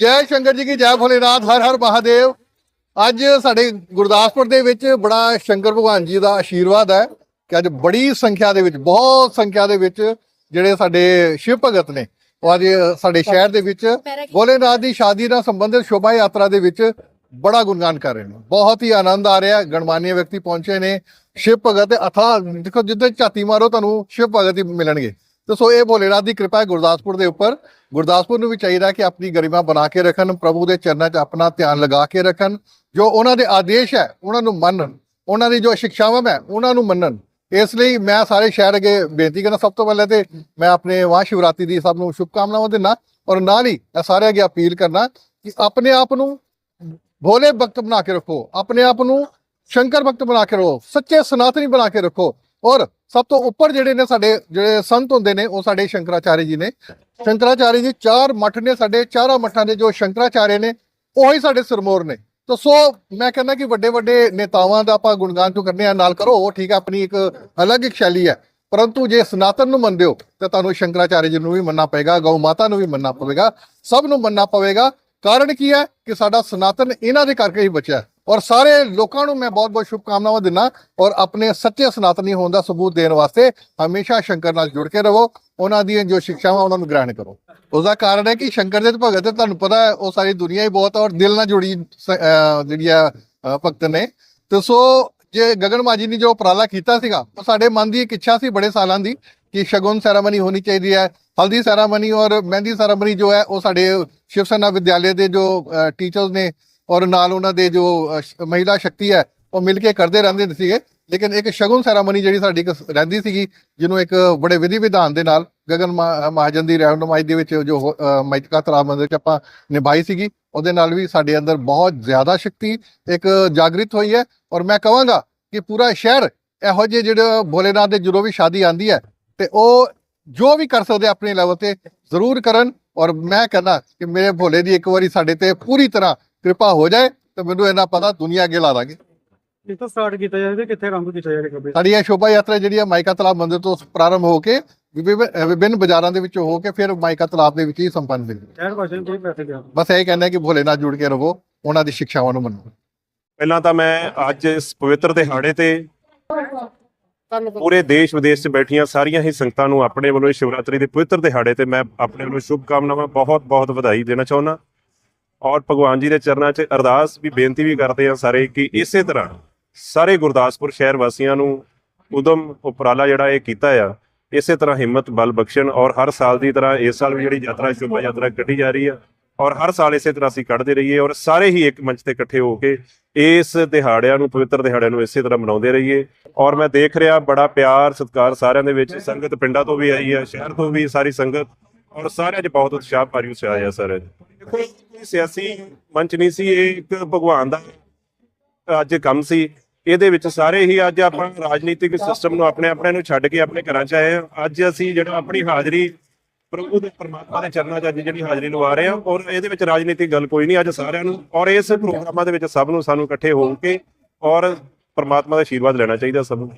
ਜੈ ਸ਼ੰਕਰ ਜੀ ਕੀ ਜੈ ਭੋਲੇਨਾਥ ਹਰ ਹਰ ਮਹਾਦੇਵ। ਅੱਜ ਸਾਡੇ ਗੁਰਦਾਸਪੁਰ ਦੇ ਵਿੱਚ ਬੜਾ ਸ਼ੰਕਰ ਭਗਵਾਨ ਜੀ ਦਾ ਆਸ਼ੀਰਵਾਦ ਹੈ ਕਿ ਅੱਜ ਬੜੀ ਸੰਖਿਆ ਦੇ ਵਿੱਚ, ਬਹੁਤ ਸੰਖਿਆ ਦੇ ਵਿੱਚ ਜਿਹੜੇ ਸਾਡੇ ਸ਼ਿਵ ਭਗਤ ਨੇ, ਉਹ ਅੱਜ ਸਾਡੇ ਸ਼ਹਿਰ ਦੇ ਵਿੱਚ ਭੋਲੇਨਾਥ ਦੀ ਸ਼ਾਦੀ ਨਾਲ ਸੰਬੰਧਿਤ ਸ਼ੋਭਾ ਯਾਤਰਾ ਦੇ ਵਿੱਚ ਬੜਾ ਗੁਣਗਾਨ ਕਰ ਰਹੇ ਨੇ। ਬਹੁਤ ਹੀ ਆਨੰਦ ਆ ਰਿਹਾ ਗਣਮਾਨੀ ਵਿਅਕਤੀ ਪਹੁੰਚੇ ਨੇ, ਸ਼ਿਵ ਭਗਤ, ਅਥਾ ਦੇਖੋ ਜਿੱਦਾਂ ਝਾਤੀ ਮਾਰੋ, ਤੁਹਾਨੂੰ ਸ਼ਿਵ ਭਗਤ ਹੀ ਮਿਲਣਗੇ। ਤੇ ਸੋ ਇਹ ਭੋਲੇਨਾਥ ਦੀ ਕਿਰਪਾ ਹੈ ਗੁਰਦਾਸਪੁਰ ਦੇ ਉੱਪਰ। ਗੁਰਦਾਸਪੁਰ ਨੂੰ ਵੀ ਚਾਹੀਦਾ ਕਿ ਆਪਣੀ ਗਰਿਮਾ ਬਣਾ ਕੇ ਰੱਖਣ, ਪ੍ਰਭੂ ਦੇ ਚਰਨਾਂ 'ਚ ਆਪਣਾ ਧਿਆਨ ਲਗਾ ਕੇ ਰੱਖਣ। ਜੋ ਉਹਨਾਂ ਦੇ ਆਦੇਸ਼ ਹੈ, ਉਹਨਾਂ ਨੂੰ ਮੰਨਣ। ਉਹਨਾਂ ਦੀ ਜੋ ਸਿੱਖਿਆਵਾਂ ਹੈ, ਉਹਨਾਂ ਨੂੰ ਮੰਨਣ। ਇਸ ਲਈ ਮੈਂ ਸਾਰੇ ਸ਼ਹਿਰ ਅੱਗੇ ਬੇਨਤੀ ਕਰਨਾ ਸਭ ਤੋਂ ਪਹਿਲਾਂ ਤੇ ਮੈਂ ਆਪਣੇ ਵਾਹ ਸ਼ਿਵਰਾਤਰੀ ਦੀ ਸਭ ਨੂੰ ਸ਼ੁਭਕਾਮਨਾਵਾਂ ਦਿੰਦਾ ਔਰ ਨਾਲ ਹੀ ਇਹ ਸਾਰੇ ਅੱਗੇ ਅਪੀਲ ਕਰਨਾ ਕਿ ਆਪਣੇ ਆਪ ਨੂੰ ਭੋਲੇ ਭਗਤ ਬਣਾ ਕੇ ਰੱਖੋ। ਆਪਣੇ ਆਪ ਨੂੰ ਸ਼ੰਕਰ ਭਗਤ ਬਣਾ ਕੇ ਰੱਖੋ। ਸੱਚੇ ਸਨਾਤਨੀ ਬਣਾ ਕੇ ਰੱਖੋ। ਔਰ ਸਭ ਤੋਂ ਉੱਪਰ ਜਿਹੜੇ ਨੇ ਸਾਡੇ, ਜਿਹੜੇ ਸੰਤ ਹੁੰਦੇ ਨੇ, ਉਹ ਸਾਡੇ ਸ਼ੰਕਰਾਚਾਰਿਆ ਜੀ ਨੇ। ਸ਼ੰਕਰਾਚਾਰਿਆ ਜੀ ਚਾਰ ਮੱਠ ਨੇ, ਸਾਡੇ ਚਾਰਾਂ ਮੱਠਾਂ ਦੇ ਜੋ ਸ਼ੰਕਰਾਚਾਰਿਆ ਨੇ, ਉਹੀ ਸਾਡੇ ਸਰਮੋਰ ਨੇ। ਤਾਂ ਸੋ ਮੈਂ ਕਹਿੰਦਾ ਕਿ ਵੱਡੇ ਵੱਡੇ ਨੇਤਾਵਾਂ ਦਾ ਆਪਾਂ ਗੁਣਗਾਨ ਤੋਂ ਕਰਨੇ ਆ, ਨਾਲ ਕਰੋ, ਉਹ ਠੀਕ ਹੈ ਆਪਣੀ ਇੱਕ ਅਲੱਗ ਇੱਕ ਸ਼ੈਲੀ ਹੈ ਪਰੰਤੂ ਜੇ ਸਨਾਤਨ ਨੂੰ ਮੰਨਦੇ ਹੋ, ਤਾਂ ਤੁਹਾਨੂੰ ਸ਼ੰਕਰਾਚਾਰਿਆ ਜੀ ਨੂੰ ਵੀ ਮੰਨਣਾ ਪਏਗਾ, ਗਊ ਮਾਤਾ ਨੂੰ ਵੀ ਮੰਨਣਾ ਪਵੇਗਾ, ਸਭ ਨੂੰ ਮੰਨਣਾ ਪਵੇਗਾ। ਕਾਰਨ ਕੀ ਹੈ ਕਿ ਸਾਡਾ ਸਨਾਤਨ ਇਹਨਾਂ ਦੇ ਕਰਕੇ ਹੀ ਬਚਿਆ ਔਰ ਸਾਰੇ ਲੋਕਾਂ ਨੂੰ ਮੈਂ ਬਹੁਤ-ਬਹੁਤ ਸ਼ੁਭਕਾਮਨਾਵਾਂ ਦਿੰਦਾ ਔਰ ਆਪਣੇ ਸੱਚੇ ਸਨਾਤਨੀ ਹੋਣ ਦਾ ਸਬੂਤ ਦੇਣ ਵਾਸਤੇ ਹਮੇਸ਼ਾ ਸ਼ੰਕਰ ਨਾਲ ਜੁੜ ਕੇ ਰਹੋ। ਉਹਨਾਂ ਦੀਆਂ ਜੋ ਸਿੱਖਿਆਵਾਂ ਉਹਨਾਂ ਨੂੰ ਗ੍ਰਹਿਣ ਕਰੋ। ਉਹਦਾ ਕਾਰਨ ਹੈ ਕਿ ਸ਼ੰਕਰ ਦੇ ਭਗਤ ਤੁਹਾਨੂੰ ਪਤਾ ਹੈ, ਉਹ ਸਾਰੀ ਦੁਨੀਆ ਹੀ ਬਹੁਤ ਔਰ ਦਿਲ ਨਾਲ ਜੁੜੀ ਜਿਹੜੀ ਆ ਭਗਤ ਨੇ। ਤੇ ਸੋ ਜੇ ਗਗਨ ਮਾਜੀ ਨੇ ਜੋ ਉਪਰਾਲਾ ਕੀਤਾ ਸੀਗਾ, ਉਹ ਸਾਡੇ ਮਨ ਦੀ ਇੱਕ ਇੱਛਾ ਸੀ ਬੜੇ ਸਾਲਾਂ ਦੀ ਕਿ ਸ਼ਗੁਨ ਸੈਰਾਮਨੀ ਹੋਣੀ ਚਾਹੀਦੀ ਹੈ ਹਲਦੀ ਸੈਰਾਮਨੀ ਔਰ ਮਹਿੰਦੀ ਸੈਰਾਮਨੀ ਜੋ ਹੈ ਉਹ ਸਾਡੇ ਸ਼ਿਵ ਸੈਨਾ ਵਿਦਿਆਲੇ ਦੇ ਜੋ ਟੀਚਰਸ ਨੇ ਔਰ ਨਾਲ ਉਹਨਾਂ ਦੇ ਜੋ ਮਹਿਲਾ ਸ਼ਕਤੀ ਹੈ ਉਹ ਮਿਲ ਕੇ ਕਰਦੇ ਰਹਿੰਦੇ ਸੀਗੇ। ਲੇਕਿਨ ਇੱਕ ਸ਼ਗੁਨ ਸੈਰਾਮਨੀ ਜਿਹੜੀ ਸਾਡੀ ਇੱਕ ਰਹਿੰਦੀ ਸੀਗੀ ਜਿਹਨੂੰ ਇੱਕ ਬੜੇ ਵਿਧੀ ਵਿਧਾਨ ਦੇ ਨਾਲ ਗਗਨ ਮਹਾ- ਮਹਾਜਨ ਦੀ ਰਹਿਨੁਮਾਈ ਦੇ ਵਿੱਚ ਜੋ ਹੋ- ਅਹ, ਤਲਾਬ ਮੰਦਰ ਚ ਆਪਾਂ ਨਿਭਾਈ ਸੀਗੀ ਉਹਦੇ ਨਾਲ ਵੀ ਸਾਡੇ ਅੰਦਰ ਬਹੁਤ ਜ਼ਿਆਦਾ ਸ਼ਕਤੀ ਇੱਕ ਜਾਗਰਿਤ ਹੋਈ ਹੈ। ਔਰ ਮੈਂ ਕਹਾਂਗਾ ਕਿ ਪੂਰਾ ਸ਼ਹਿਰ ਇਹੋ ਜਿਹੇ ਜਿਹੜੇ ਭੋਲੇਨਾਥ ਦੇ ਜਦੋਂ ਵੀ ਸ਼ਾਦੀ ਆਂਦੀ ਹੈ ਤੇ ਉਹ ਜੋ ਵੀ ਕਰ ਸਕਦੇ ਆਪਣੇ ਲੈਵਲ ਤੇ ਜ਼ਰੂਰ ਕਰਨ ਔਰ ਮੈਂ ਕਹਿੰਦਾ ਕਿ ਮੇਰੇ ਭੋਲੇ ਦੀ ਇੱਕ ਵਾਰੀ ਸਾਡੇ ਤੇ ਪੂਰੀ ਤਰ੍ਹਾਂ ਕਿਰਪਾ ਹੋ ਜਾਏ ਤੇ ਮੈਨੂੰ ਇਹਨਾਂ ਪਤਾ ਦੁਨੀਆ ਅੱਗੇ ਲਾ ਦਾਂਗੇ। ਕਿੱਥੋਂ ਸਟਾਰਟ ਕੀਤਾ ਜਾਵੇ ਕਿੱਥੇ ਕੰਮ ਕੀਤਾ ਜਾਵੇ ਕਬੇ ਸਾਡੀ ਇਹ ਸ਼ੋਭਾ ਯਾਤਰਾ ਜਿਹੜੀ ਹੈ ਮਾਈਕਾ ਤਲਾਬ ਮੰਦਿਰ ਤੋਂ ਪ੍ਰਾਰੰਭ ਹੋ ਕੇ ਵਿਭਿੰਨ ਬਾਜ਼ਾਰਾਂ ਦੇ ਵਿੱਚੋਂ ਹੋ ਕੇ ਫਿਰ ਮਾਈਕਾ ਤਲਾਬ ਦੇ ਵਿੱਚ ਹੀ ਸੰਪੰਨ ਹੋਈ ਬਸ ਇਹ ਕਹਿੰਦਾ ਕਿ ਭੋਲੇ ਨਾਲ ਜੁੜ ਕੇ ਰਹੋ ਉਹਨਾਂ ਦੀ ਸਿੱਖਿਆਵਾਂ ਨੂੰ ਮੰਨੋ। ਪਹਿਲਾਂ ਤਾਂ ਮੈਂ ਅੱਜ ਇਸ ਪਵਿੱਤਰ ਦਿਹਾੜੇ ਤੇ ਪੂਰੇ ਦੇਸ਼ ਵਿਦੇਸ਼ 'ਚ ਬੈਠੀਆਂ ਸਾਰੀਆਂ ਹੀ ਸੰਗਤਾਂ ਨੂੰ ਆਪਣੇ ਵੱਲੋਂ ਇਸ ਸ਼ਿਵਰਾਤਰੀ ਦੇ ਪਵਿੱਤਰ ਦਿਹਾੜੇ ਤੇ ਮੈਂ ਆਪਣੇ ਵੱਲੋਂ ਸ਼ੁਭ ਕਾਮਨਾਵਾਂ ਬਹੁਤ-ਬਹੁਤ ਵਧਾਈ ਦੇਣਾ ਚਾਹੁੰਦਾ। ਔਰ ਭਗਵਾਨ ਜੀ ਦੇ ਚਰਨਾਂ 'ਚ ਅਰਦਾਸ ਵੀ ਬੇਨਤੀ ਵੀ ਕਰਦੇ ਆ ਸਾਰੇ ਕਿ ਇਸੇ ਤਰ੍ਹਾਂ ਸਾਰੇ ਗੁਰਦਾਸਪੁਰ ਸ਼ਹਿਰ ਵਾਸੀਆਂ ਨੂੰ ਉਦਮ ਉਪਰਾਲਾ ਜਿਹੜਾ ਇਹ ਕੀਤਾ ਆ, ਇਸੇ ਤਰ੍ਹਾਂ ਹਿੰਮਤ, ਬਲ ਬਖਸ਼ਣ ਔਰ ਹਰ ਸਾਲ ਦੀ ਤਰ੍ਹਾਂ ਇਸ ਸਾਲ ਵੀ ਜਿਹੜੀ ਯਾਤਰਾ, ਸ਼ੋਭਾ ਯਾਤਰਾ ਕੱਢੀ ਜਾ ਰਹੀ ਆ। ਔਰ ਹਰ ਸਾਲ ਇਸੇ ਤਰ੍ਹਾਂ ਅਸੀਂ ਕੱਢਦੇ ਰਹੀਏ ਔਰ ਸਾਰੇ ਹੀ ਇੱਕ ਮੰਚ ਤੇ ਇਕੱਠੇ ਹੋ ਕੇ ਇਸ ਦਿਹਾੜਿਆਂ ਨੂੰ, ਪਵਿੱਤਰ ਦਿਹਾੜਿਆਂ ਨੂੰ ਇਸੇ ਤਰ੍ਹਾਂ ਮਨਾਉਂਦੇ ਰਹੀਏ। ਔਰ ਮੈਂ ਦੇਖ ਰਿਹਾ ਬੜਾ ਪਿਆਰ, ਸਤਿਕਾਰ ਸਾਰਿਆਂ ਦੇ ਵਿੱਚ। ਸੰਗਤ ਪਿੰਡਾਂ ਤੋਂ ਵੀ ਆਈ ਹੈ, ਸ਼ਹਿਰ ਤੋਂ ਵੀ ਸਾਰੀ ਸੰਗਤ। ਔਰ ਸਾਰਿਆਂ 'ਚ ਬਹੁਤ ਉਤਸ਼ਾਹ ਭਰੀ ਉਤਸ਼ਾਹ ਹੈ ਸਾਰਿਆਂ ਦੇਖੋ ਕੋਈ ਸਿਆਸੀ ਮੰਚ ਨਹੀਂ ਸੀ, ਇਹ ਇੱਕ ਭਗਵਾਨ ਦਾ ਅੱਜ ਕੰਮ ਸੀ। ਇਹਦੇ ਵਿੱਚ ਸਾਰੇ ਹੀ ਅੱਜ ਆਪਾਂ ਰਾਜਨੀਤਿਕ ਸਿਸਟਮ ਨੂੰ ਆਪਣੇ ਆਪਣੇ ਨੂੰ ਛੱਡ ਕੇ ਆਪਣੇ ਘਰਾਂ 'ਚ ਆਏ ਹਾਂ। ਅੱਜ ਅਸੀਂ ਜਿਹੜਾ ਆਪਣੀ ਹਾਜ਼ਰੀ ਪ੍ਰਭੂ ਦੇ ਪਰਮਾਤਮਾ ਦੇ ਚਰਨਾਂ 'ਚ ਅੱਜ ਜਿਹੜੀ ਹਾਜ਼ਰੀ ਲਵਾ ਰਹੇ ਹਾਂ ਔਰ ਇਹਦੇ ਵਿੱਚ ਰਾਜਨੀਤਿਕ ਗੱਲ ਕੋਈ ਨਹੀਂ ਅੱਜ ਸਾਰਿਆਂ ਨੂੰ ਔਰ ਇਸ ਪ੍ਰੋਗਰਾਮਾਂ ਦੇ ਵਿੱਚ ਸਭ ਨੂੰ ਸਾਨੂੰ ਇਕੱਠੇ ਹੋ ਕੇ ਔਰ ਪਰਮਾਤਮਾ ਦਾ ਆਸ਼ੀਰਵਾਦ ਲੈਣਾ ਚਾਹੀਦਾ ਸਭ ਨੂੰ।